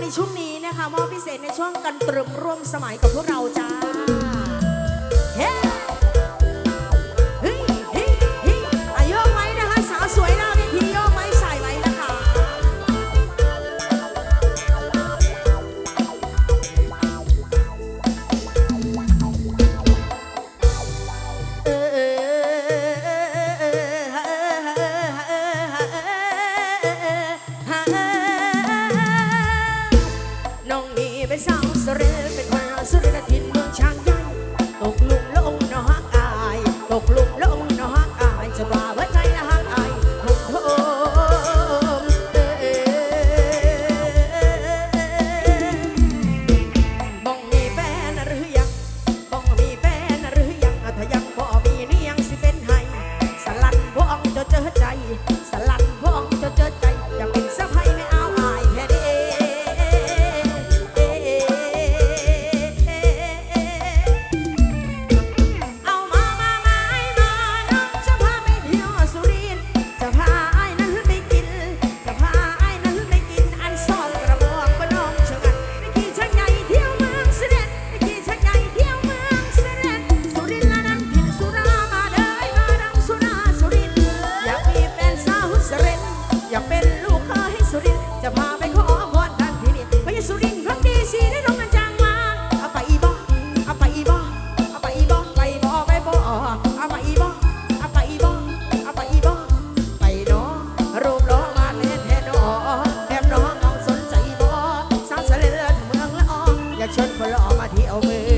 ในช่วงนี้นะคะมอบพิเศษในช่วงกันตรึมร่วมสมัยกับพวกเราจ้า จะชวนคนหล่อมาเที่ยวเมือ